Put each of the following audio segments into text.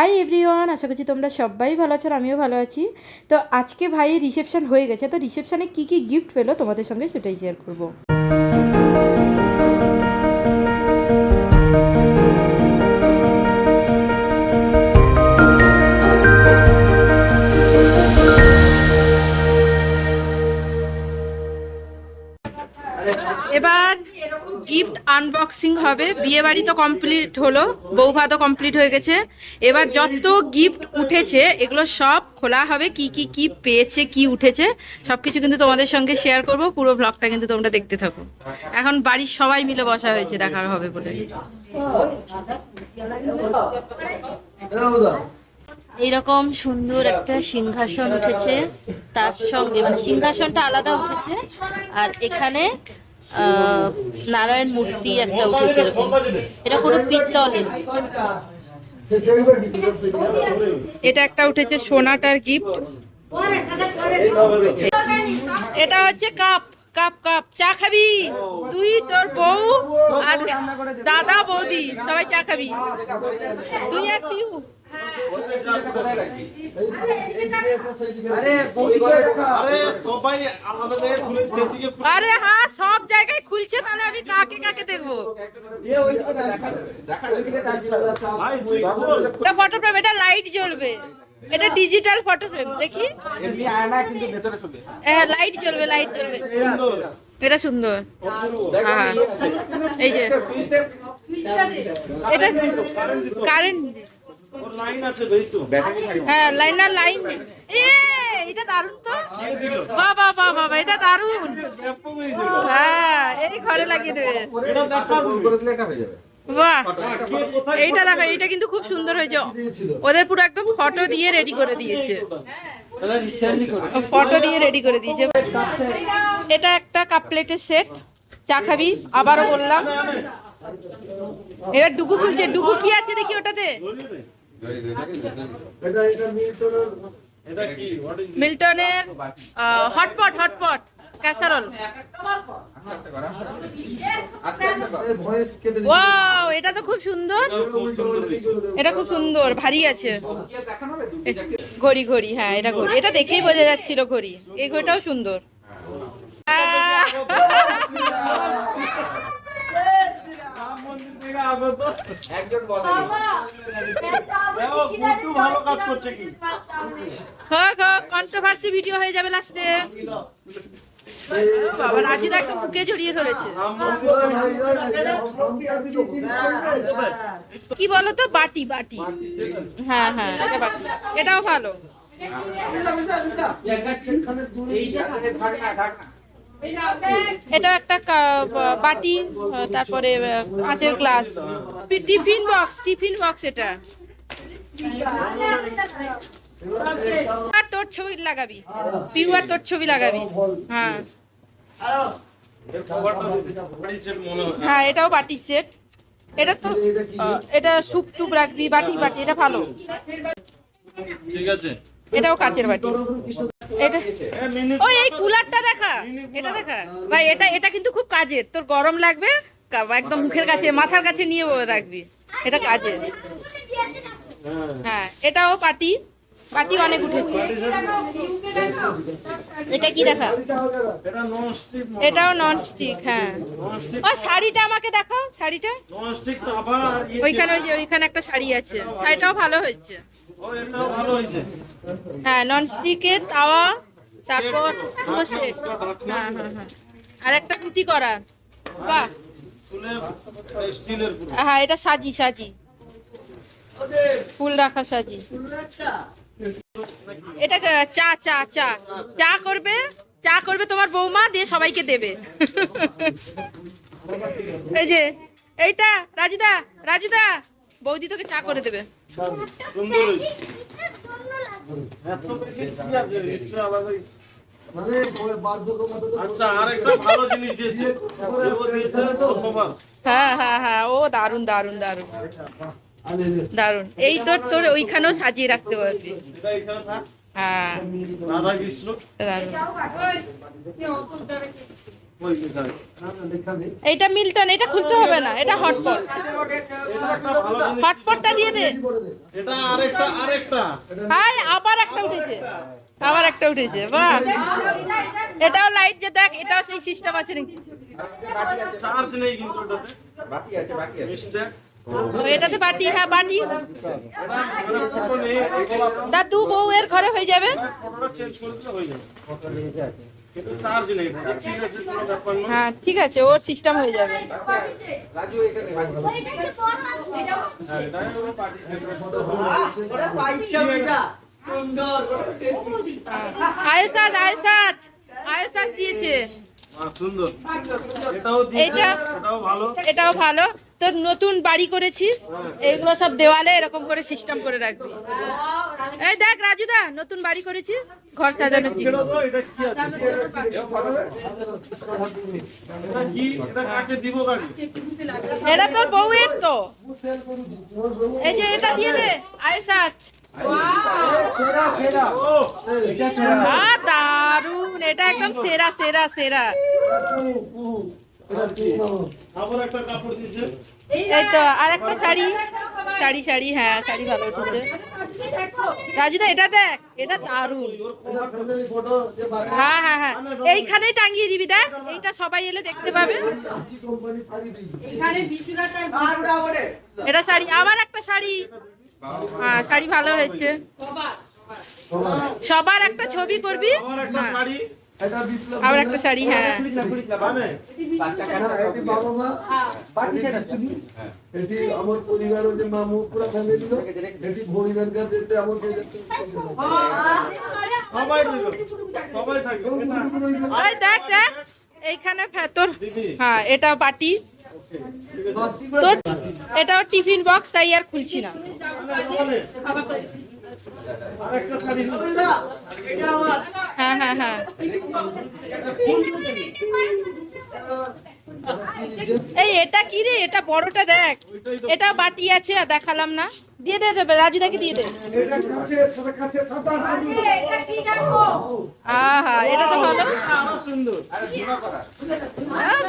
Hi everyone আশা করছি তোমরা সবাই ভালো আছো আমিও ভালো আছি। তো আজকে ভাইয়ের রিসেপশন হয়ে গেছে, তো রিসেপশনে কি কি গিফট পেল তোমাদের সঙ্গে সেটাই শেয়ার করব। গিফট আনবক্সিং হবে। বিয়ে বাড়ি তো কমপ্লিট হলো, বৌভাতও কমপ্লিট হয়ে গেছে। এবার যত গিফট উঠেছে, এগুলো সব খোলা হবে। কি কি কি পেয়েছে, কি উঠেছে সব কিছু কিন্তু তোমাদের সঙ্গে শেয়ার করব। পুরো ব্লগটা কিন্তু তোমরা দেখতে থাকো। এখন বাড়ির সবাই মিলে বসা হয়েছে, দেখার হবে বলে। এইরকম সুন্দর একটা সিংহাসন উঠেছে। তার সঙ্গে মানে সিংহাসনটা আলাদা উঠেছে। আর এখানে নারায়ণ মূর্তি একটা উঠেছে এরকম। এটা কোনো পিত্তলের। এটা একটা উঠেছে সোনাটার গিফট এটা হচ্ছে কাপ কাপ কাপ। চা খাবি? তুই তোর বউ আর দাদা বৌদি সবাই চা খাবি। তুই আর পিউ। আরে হ্যাঁ সব জায়গায় খুলছে, তাহলে আমি কাকে কাকে দেখব? এটা এটা লাইট জ্বলবে। এটা ডিজিটাল ফটো ফ্রেম দেখি? হ্যাঁ লাইট জ্বলবে লাইট জ্বলবে। এটা সুন্দর। হ্যাঁ এই যে। এটা কারেন্ট ওর লাইন আছে তো এই তো হ্যাঁ লাইন না লাইন। এ এটা দারুণ তো। এটা দারুণ। হ্যাঁ এই ঘরে লাগিয়ে দেবে। বাহ। এইটা দেখো এইটা কিন্তু খুব সুন্দর হয়েছে। ওদের পুরো একদম ফটো দিয়ে রেডি করে দিয়েছে। ফটো দিয়ে রেডি করে দিয়েছে। এটা একটা কাপ প্লেটের সেট চা খাবি আবারও বললাম। এবার ডুগু খুলছে। ডুগু কি আছে দেখি ওটাতে? মিল্টনের হটপট হটপট, ক্যাসারল। এটা তো খুব সুন্দর। এটা খুব সুন্দর, ভারী আছে। ঘড়ি ঘড়ি হ্যাঁ এটা ঘড়ি। এটা দেখেই বোঝা যাচ্ছিল ঘড়ি। এই ঘড়িটাও সুন্দর। থেকে আগে তো দেখো ভালো কাজ করছে কি? হোক হোক কন্ট্রোভার্সি ভিডিও হয়ে যাবে লাস্টে বাবা রাজিদা একদম বুকে জড়িয়ে ধরেছে। কি বলো তো বাটি বাটি। হ্যাঁ হ্যাঁ এটা বাটি। এটাও ভালো। এটা একটা বাটি তারপরে কাঁচের glass. Tiffin box tiffin box এটা। আর তোর ছবি লাগাবি। পিউ আর তোর ছবি লাগাবি। হয়। হ্যাঁ এটাও বাটি সেট। এটা তো এটা সুপ টুপ রাখবি বাটি বাটি এটা ভালো। ঠিক আছে। এটাও কাচের বাটি। এটা ওই এই কুলারটা দেখা। এটা দেখা। ভাই এটা এটা কিন্তু খুব কাজের। তোর গরম লাগবে একদম মুখের কাছে মাথার কাছে নিয়ে রাখবি। এটা হ্যাঁ এটাও পাটি। পাটি অনেক উঠেছে। এটা কি দেখা? এটাও নন স্টিক হ্যাঁ। ও শাড়িটা আমাকে দেখাও শাড়িটা। ইয়ে ওইখানে ওই যে ওইখানে একটা শাড়ি আছে। শাড়িটাও ভালো হয়েছে। হ্যাঁ নন স্টিকের তাওয়া, তারপর পুরো হ্যাঁ হ্যাঁ হ্যাঁ। আর একটা রুটি করা। বাহ। হ্যাঁ এটা সাজি সাজি। ফুল রাখা সাজি। এটা চা চা চা। চা করবে চা করবে তোমার বৌমা, দিয়ে সবাইকে দেবে। এই যে, এইটা, রাজুদা রাজুদা, বৌদি তোকে চা করে দেবে। আচ্ছা হ্যাঁ হ্যাঁ হ্যাঁ ও দারুণ দারুণ দারুণ দারুণ এই তোর তোর ওইখানেও সাজিয়ে রাখতে পারবি। এটা এখানে থাক। হ্যাঁ। রাধা কৃষ্ণ দারুণ এইটা মিল্টন এটা খুলতে হবে না এটা হটপট। হটপটটা দিয়ে দে। এটা আরেকটা আরেকটা। হাই আবার একটা উঠেছে। আবার একটা উঠেছে বাহ। এটাও লাইট যে দেখ এটাও সেই সিস্টেম আছে নাকি? চার্জ নেই কিন্তু ওটাতে। বাকি আছে বাকি আছে। এটাতে বাটি হ্যাঁ বাটি। এটা মানে ফটো নেই গোলাপ তা দু বউ এর ঘরে হয়ে যাবে। চেঞ্জ হয়ে যাবে। কিন্তু চার্জ নেই এটা ঠিক আছে কোনো ব্যাপার না হ্যাঁ ঠিক আছে ওর সিস্টেম হয়ে যাবে। আয়সাজ আয়সাজ আয়সাজ দিয়েছে সুন্দর এটাও ভালো। তোর নতুন বাড়ি করেছিস এইগুলো সব দেওয়ালে এরকম করে সিস্টেম করে রাখবি। এই দেখ রাজুদা নতুন বাড়ি করেছিস ঘর ছেড়ে কি এটা তোর বউয়ের তো। এই যে এটা দিয়ে দে আহ দারুণ এটা একদম সেরা সেরা সেরা। তো আর একটা শাড়ি। শাড়ি শাড়ি হ্যাঁ শাড়ি ভালো উঠেছে। রাজুদা এটা দেখ এটা দারুণ হ্যাঁ হ্যাঁ হ্যাঁ। এইখানেই টাঙিয়ে দিবি দেখ। এইটা সবাই এলে দেখতে পাবে। এটা শাড়ি আবার একটা শাড়ি। হ্যাঁ শাড়ি ভালো হয়েছে। সবার একটা ছবি করবি? আমার একটা হ্যাঁ, শাড়ি আবার একটা শাড়ি হ্যাঁ। এটি বাবা মা আমার পরিবারের যে মামু পুরা ফ্যামিলি এটি পরিবারকার যেতে আমার সবাই রইল। সবাই থাকবে। এটা- ওই দেখ দেখ। এইখানে তোর হ্যাঁ এটা বাটি। তোর এটাও টিফিন বক্স তাই আর খুলছি না। হ্যাঁ হ্যাঁ হ্যাঁ। এই, এটা কি রে? এটা দেখ। বাটি আছে দেখালাম না। দিয়ে দে দেবে রাজুদাকে দিয়ে দে। আহা, এটা তো ভালো।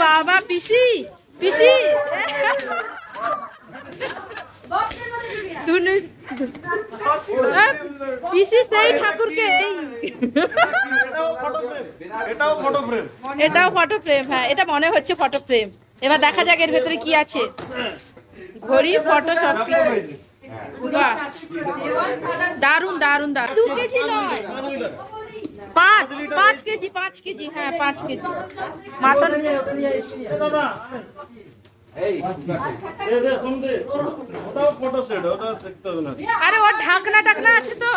বাবা, পিসি। পিসি? পিসি সেই ঠাকুরকে এটাও ফটো ফ্রেম এটাও ফটো ফ্রেম এটাও ফটো ফ্রেম হ্যাঁ এটা মনে হচ্ছে ফটো ফ্রেম এবার দেখা যাক এর ভেতরে কি আছে। ঘড়ি ফটো সব কিছু। দারুণ দারুণ দারুণ দু কেজি নয় পাঁচ পাঁচ কেজি পাঁচ কেজি হ্যাঁ পাঁচ কেজি। মাটন আরে, ওর ঢাকনা টাকনা আছে তো।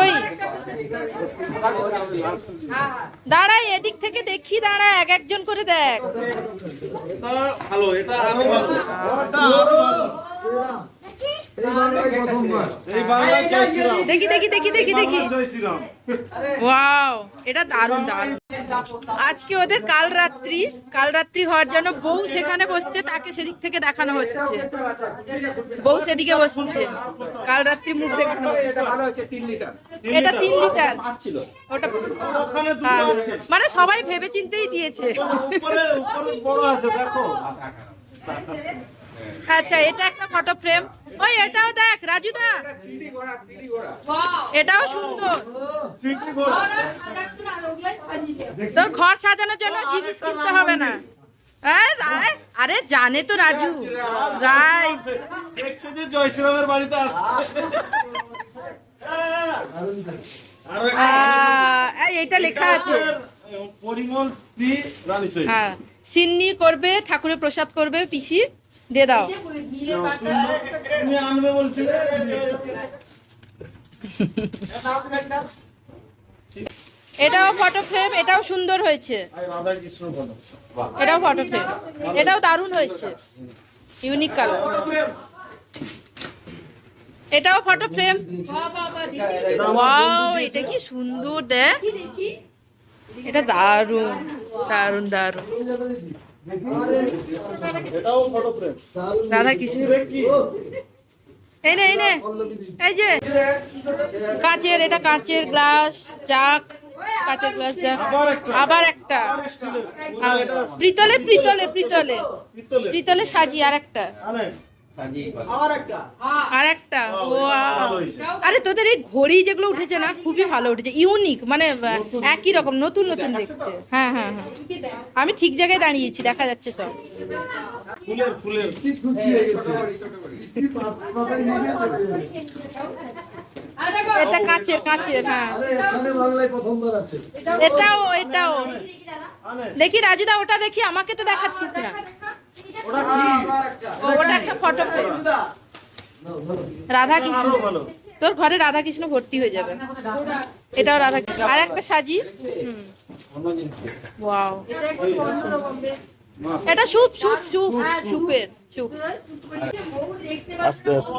ওই। দাঁড়া এদিক থেকে দেখি, দাঁড়া, এক একজন করে দেখ। এটা আরও ভালো এটা আরও ভালো এই বাংলা জয় শ্রীরাম দেখি দেখি দেখি দেখি দেখি। ওয়াও এটা দারুণ দারুণ। আজকে ওদের কাল রাত্রি কাল রাত্রি হওয়ার জন্য বউ সেখানে বসছে তাকে সেদিক থেকে দেখানো হচ্ছে। বউ সেদিকে বসছে। কাল রাত্রি মুখ দেখানো এটা ভালো হচ্ছে 3 লিটার। এটা তিন লিটার। ওটা ওখানে দুটো আছে। মানে সবাই ভেবে চিন্তেই দিয়েছে আচ্ছা এটা একটা ফটো ফ্রেম। ওই এটাও দেখ রাজুদা 3D গোড়া 3D গোড়া এটাও সুন্দর। তোর ঘর সাজানোর জন্য জিনিস কিনতে হবে না। আরে জানে তো রাজু। রাইট দেখছে যে জয় শ্রীরামের বাড়িতে আসছে। আরও একটা আহ, এইটা লেখা আছে। পরিমল হ্যাঁ সিন্নি করবে ঠাকুরের প্রসাদ করবে পিসি। দিয়ে দাও। এটাও ফটো ফ্রেম এটাও সুন্দর হয়েছে। এটাও ফটো ফ্রেম এটাও দারুণ হয়েছে। ইউনিক কালার এটাও ফটো ফ্রেম ওয়াও এটা কি সুন্দর দেখ। এটা দারুণ দারুণ দারুণ। এটাও ফটো ফ্রেম রাধা কৃষ্ণ কি এই নে এই নে। এই যে কাঁচের এটা কাঁচের গ্লাস চাক কাঁচের গ্লাস আবার একটা। পিতলে পিতলে পিতলে। পিতলে। সাজি আর একটা আর একটা? আরে তোদের এই ঘড়ি যেগুলো উঠেছে না খুবই ভালো উঠেছে। ইউনিক মানে একই রকম নতুন নতুন দেখতে। হ্যাঁ হ্যাঁ হ্যাঁ। আমি ঠিক জায়গায় দাঁড়িয়েছি দেখা যাচ্ছে সব। ফুলের হয়ে এটা কাচের কাচের হ্যাঁ। আরে এখানে বাংলায় প্রথমবার আছে। এটাও এটাও। দেখি রাজুদা ওটা দেখি আমাকে তো দেখাচ্ছিস না। ওটা ও, ওটা একটা ফটো রাধা কৃষ্ণ। তোর ঘরে রাধা কৃষ্ণ ভর্তি হয়ে যাবে। এটাও রাধা কৃষ্ণ। আর একটা সাজি। ওয়াও এটা স্যুপ স্যুপ স্যুপ স্যুপের স্যুপ আস্তে আস্তে।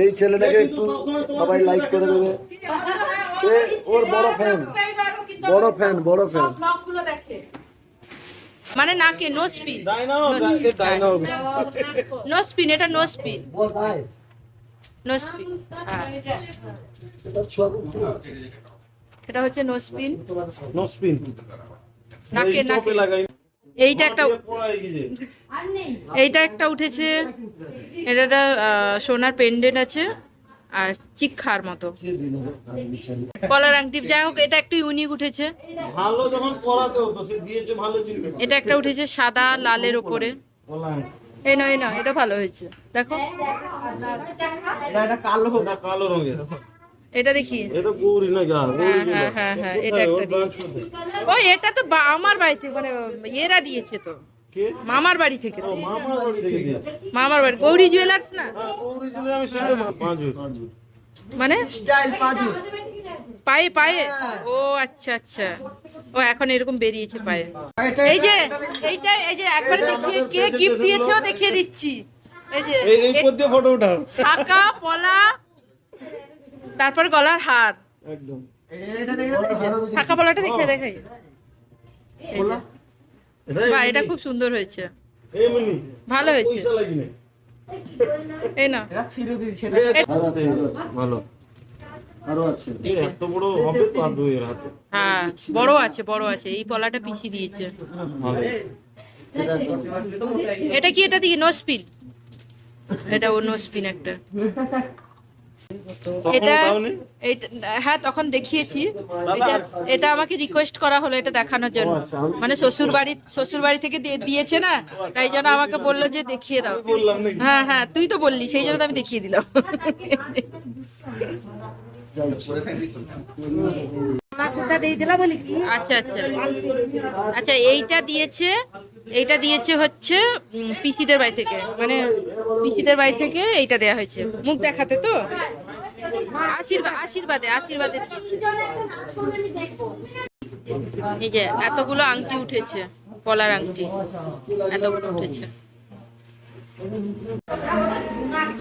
এই ছেলেটাকে একটু সবাই লাইক করে দেবে। ওর বড় ফ্যান বড় ফ্যান বড় ফ্যান মানে নাকে নো স্পিন নো স্পিন এটা নো স্পিন নো স্পিন এটা হচ্ছে নো স্পিন নো স্পিন নাকে নাকে এইটা একটা এইটা একটা উঠেছে। এটা একটা সোনার পেন্ডেন্ট আছে। আর চিক্ষার মতো। কলার আংটি। যাই হোক এটা একটু ইউনিক উঠেছে। ভালো যখন পড়াতে হতো সে দিয়েছে ভালো চিনবে। এটা একটা উঠেছে সাদা লালের ওপরে। এই না এই না এটা ভালো হয়েছে। দেখো। এটা কালো। রঙের। এটা দেখি। হ্যাঁ হ্যাঁ হ্যাঁ হ্যাঁ এটা একটা দিয়েছে। ও এটা তো বা- আমার বাড়িতে মানে এরা দিয়েছে তো। কে? মামার বাড়ি থেকে। মামার বাড়ি থেকে। মামার বাড়ি। গৌরী জুয়েলার্স না? হ্যাঁ গৌরী আমি মানে? পায়ে পায়ে? ও আচ্ছা আচ্ছা। ও এখন এরকম বেরিয়েছে পায়ে। এই যে এইটা এই যে একবারে দেখিয়ে কে গিফট দিয়েছেও দেখিয়ে দিচ্ছি। এই যে এই দিয়ে ফটো উঠাও। শাকা পলা তারপর গলার হার। একদম। শাকা পলাটা দেখিয়ে দেখাই। এই বাহ এটা খুব সুন্দর হয়েছে। এমনি। ভালো হয়েছে। পয়সা লাগি না এই না ভালো দুইয়ের হাতে। হ্যাঁ বড় আছে বড় আছে। এই পলাটা পিছিয়ে দিয়েছে। ভালো। এটা কি এটা দিকে নো স্পিন এটা ও নো স্পিন একটা। এটা হ্যাঁ তখন দেখিয়েছি। এটা এটা আমাকে রিকোয়েস্ট করা হলো এটা দেখানোর জন্য। মানে শ্বশুর বাড়ি শ্বশুর বাড়ি থেকে দিয়ে- দিয়েছে না তাই জন্য আমাকে বলল যে দেখিয়ে দাও। হ্যাঁ হ্যাঁ তুই তো বললি সেই জন্য তো আমি দেখিয়ে দিলাম। আচ্ছা আচ্ছা। আচ্ছা এইটা দিয়েছে এইটা দিয়েছে হচ্ছে পিসিদের বাড়ি থেকে। মানে পিসিদের বাড়ি থেকে এইটা দেয়া হয়েছে। মুখ দেখাতে তো? আশীর্বাদ আশীর্বাদে আশীর্বাদে দিয়েছে। এই যে, এতগুলো আংটি উঠেছে পলার আংটি। এতগুলো উঠেছে।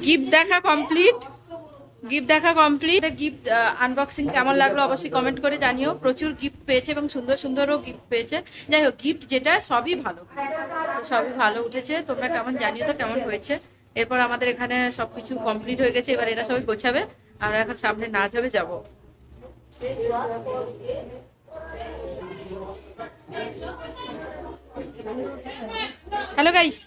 গিফট দেখা কমপ্লিট। গিফট দেখা কমপ্লিট গিফট আনবক্সিং কেমন লাগল অবশ্যই কমেন্ট করে জানিও। প্রচুর গিফট পেয়েছে এবং সুন্দর সুন্দরও গিফট পেয়েছে। যাই হোক গিফট যেটা সবই ভালো। তো সবই ভালো উঠেছে। তোমরা কেমন জানিও তো কেমন হয়েছে। এরপর আমাদের এখানে সবকিছু কমপ্লিট হয়ে গেছে। এবার এরা সবাই গোছাবে। আমরা এখন সামনে নাচ হবে যাব। হ্যালো গাইস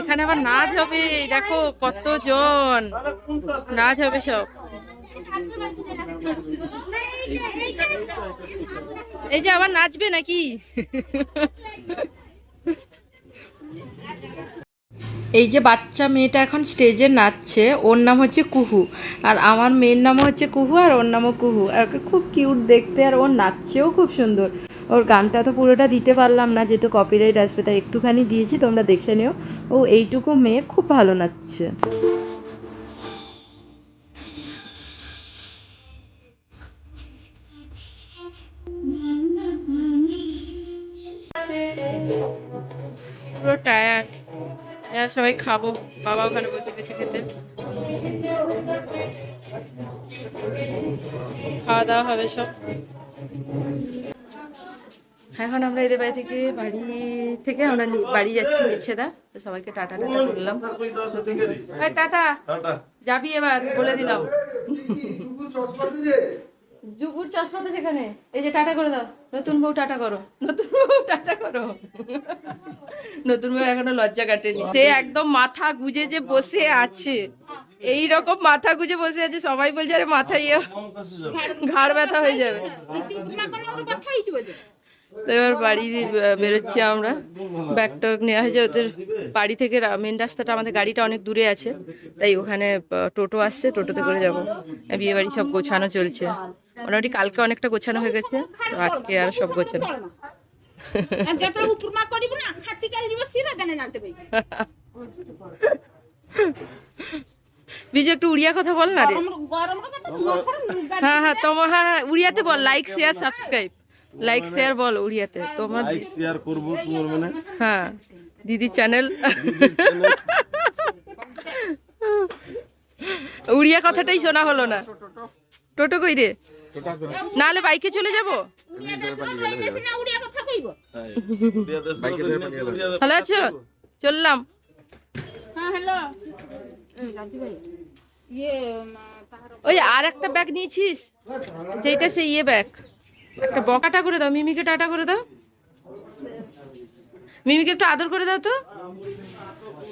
এখানে আবার নাচ হবে দেখো কতজন। নাচ হবে সব। এই যে আবার নাচবে নাকি? এই যে বাচ্চা মেয়েটা এখন স্টেজে নাচছে, ওর নাম হচ্ছে কুহু। আর আমার মেয়ের নামও হচ্ছে কুহু আর ওর নামও কুহু। আর খুব কিউট দেখতে, আর ওর নাচছেও খুব সুন্দর। ওর গানটা তো পুরোটা দিতে পারলাম না, যেহেতু কপিরাইট আসবে, তাই একটুখানি দিয়েছি, তোমরা দেখে নিও। ও এইটুকু মেয়ে খুব ভালো নাচছে। পুরো টায়ার্ড হ্যাঁ সবাই খাব, বাবা ওখানে বসে গেছে খেতে। খাওয়া দাওয়া হবে সব। এখন আমরা এদের বাড়ি থেকে বাড়ি থেকে আমরা বাড়ি যাচ্ছি মিছেদা তো সবাইকে টাটা টাটা বললাম। Tata tata. যাবি এবার বলে দিলাম। জুগুর চশমা তো সেখানে। এই যে টাটা করে দাও। নতুন বউ টাটা করো। নতুন বউ টাটা করো। নতুন বউ এখনও লজ্জা কাটেনি। সে একদম মাথা গুজে যে বসে আছে। এই রকম মাথা গুজে বসে আছে সবাই বলছে আরে মাথা ইয়ে ঘাড় ব্যথা হয়ে যাবে। তো এবার বাড়ি বেরোচ্ছি আমরা। ব্যাগটা নেওয়া হয়েছে ওদের বাড়ি থেকে মেন রাস্তাটা আমাদের গাড়িটা অনেক দূরে আছে। তাই ওখানে টোটো আসছে টোটোতে করে যাব। বিয়ে বাড়ি সব গোছানো চলছে। মোটামুটি কালকে অনেকটা গোছানো হয়ে গেছে তো আজকে আর সব গোছানো। একটু উড়িয়া কথা বল না রে। হ্যাঁ হ্যাঁ তোমার হ্যাঁ হ্যাঁ উড়িয়াতে বল like share subscribe like share বল উড়িয়াতে। তোমার লাইক শেয়ার করব তোমার মানে হ্যাঁ দিদি চ্যানেল উড়িয়া কথাটাই শোনা হলো না। টোটো কই রে? নালে বাইকে চলে যাব? ভালো আছো? চললাম। হ্যাঁ, ওই আর একটা ব্যাগ নিয়েছিস? যেটা সেই ইয়ে ব্যাগ একটা বকাটা করে দাও, মিমিকে টাটা করে দাও। মিমিকে একটু আদর করে দাও তো।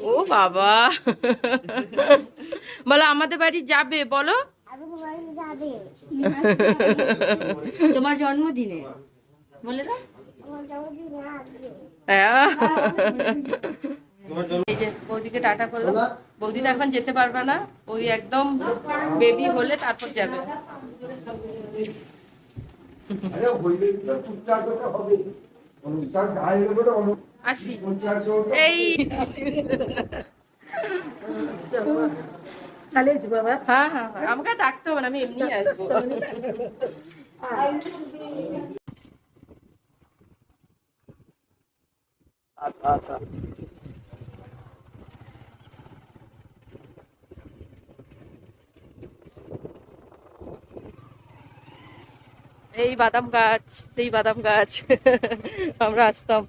ও বাবা। বলো, আমাদের বাড়ি যাবে, বলো। তোমার জন্মদিনে। বলে দাও। এই যে বৌদিকে টাটা করল। বৌদি তো এখন যেতে পারবে না। ওই একদম বেবি হলে তারপর যাবে। আরে হইলে তো টুকটাক করে হবে। অনুষ্ঠান যাই হবে আসি। এই। চালিয়েছি বাবা। হ্যাঁ হ্যাঁ হ্যাঁ। আমাকে ডাকতে হবে না আমি এমনি আসব। এই বাদাম গাছ সেই বাদাম গাছ। আমরা আসতাম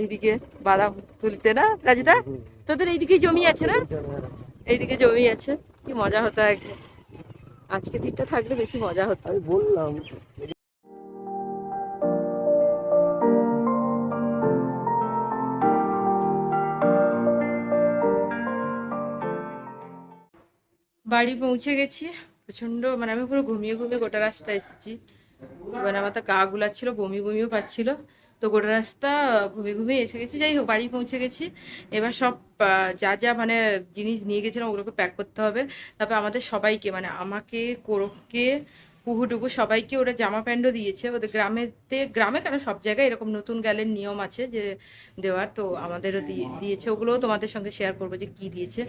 এইদিকে বাদাম তুলতে না রাজুদা? তোদের এইদিকে জমি আছে না? এইদিকে জমি আছে। কি মজা হতো আগে আজকে দিনটা থাকলে বেশি মজা হতো। আমি বললাম বাড়ি পৌঁছে গেছি। প্রচণ্ড মানে আমি পুরো ঘুমিয়ে ঘুমিয়ে গোটা রাস্তা এসেছি। মানে আমার তো গা গুলাচ্ছিল বমি বমিও পাচ্ছিল। তো গোটা রাস্তা ঘুমিয়ে ঘুমিয়ে এসে গেছি। যাই হোক বাড়ি পৌঁছে গেছি। এবার সব যা যা মানে জিনিস নিয়ে গেছিলাম ওগুলোকে প্যাক করতে হবে। তারপর আমাদের সবাইকে মানে আমাকে কোরককে কুহুটুকু সবাইকে ওরা জামা প্যান্টও দিয়েছে। ওদের গ্রামেতে গ্রামে কেন সব জায়গায় এরকম নতুন গ্যালের নিয়ম আছে যে দেওয়ার তো আমাদেরও দিয়ে দিয়েছে। ওগুলোও তোমাদের সঙ্গে শেয়ার করব যে কি দিয়েছে।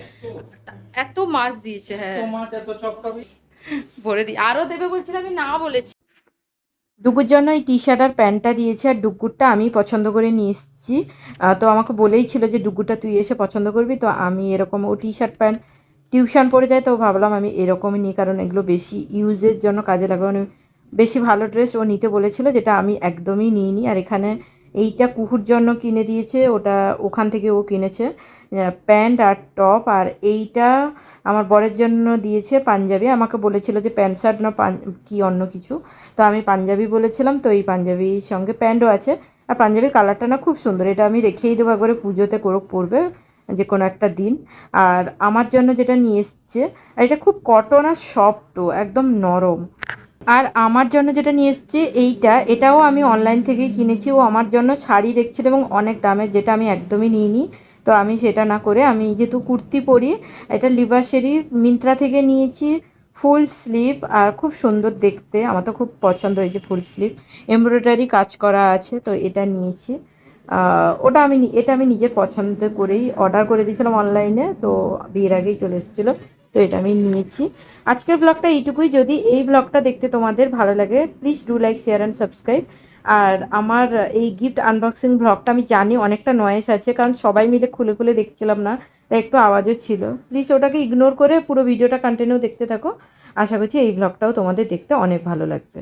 এত মাছ দিয়েছে হ্যাঁ। ভরে দিই আরও দেবে বলছিল আমি না বলেছি। ডুগুর জন্য এই টি শার্ট আর প্যান্টটা দিয়েছে আর ডুগুরটা আমি পছন্দ করে নিয়ে এসেছি। তো আমাকে বলেই ছিল যে ডুগুরটা তুই এসে পছন্দ করবি। তো আমি এরকম ও টি শার্ট প্যান্ট টিউশন পড়ে যায় তো ভাবলাম আমি এরকমই নিই কারণ এগুলো বেশি ইউজের জন্য কাজে লাগে। বেশি ভালো ড্রেস ও নিতে বলেছিল যেটা আমি একদমই নিইনি। আর এখানে এইটা কুহুর জন্য কিনে দিয়েছে, ওটা ওখান থেকে ও কিনেছে। প্যান্ট আর টপ, আর এইটা আমার বরের জন্য দিয়েছে পাঞ্জাবি। আমাকে বলেছিল যে প্যান্ট শার্ট না কি অন্য কিছু। তো আমি পাঞ্জাবি বলেছিলাম, তো এই পাঞ্জাবির সঙ্গে প্যান্টও আছে। আর পাঞ্জাবির কালারটা না খুব সুন্দর, এটা আমি রেখেই দেবো, একবারে পুজোতে করো, পরবে যে কোনো একটা দিন। আর আমার জন্য যেটা নিয়ে এসছে, আর এটা খুব কটন আর সফটও একদম নরম। আর আমার জন্য যেটা নিয়ে এসছে এইটা, এটাও আমি অনলাইন থেকেই কিনেছি। ও আমার জন্য শাড়ি দেখছিল এবং অনেক দামের, যেটা আমি একদমই নিইনি। তো আমি সেটা না করে, আমি যেহেতু কুর্তি পরি, এটা লিবাসেরই মিন্ত্রা থেকে নিয়েছি, ফুল স্লিভ আর খুব সুন্দর দেখতে। আমার তো খুব পছন্দ হয়েছে ফুল স্লিভ এমব্রয়ডারি কাজ করা আছে, তো এটা নিয়েছি। ওটা আমি এটা আমি নিজের পছন্দ করেই অর্ডার করে দিয়েছিলাম অনলাইনে তো বিয়ের আগেই চলে এসেছিল। তো এটা আমি নিয়েছি। আজকের ব্লগটা এইটুকুই। যদি এই ব্লগটা দেখতে তোমাদের ভালো লাগে please do like share and subscribe আর আমার এই গিফট আনবক্সিং ব্লগটা আমি জানি অনেকটা নয়েস আছে, কারণ সবাই মিলে খুলে খুলে দেখছিলাম না, তাই একটু আওয়াজও ছিল। প্লিজ ওটাকে ইগনোর করে পুরো ভিডিওটা কন্টিনিউ দেখতে থাকো। আশা করছি এই ব্লগটাও তোমাদের দেখতে অনেক ভালো লাগবে।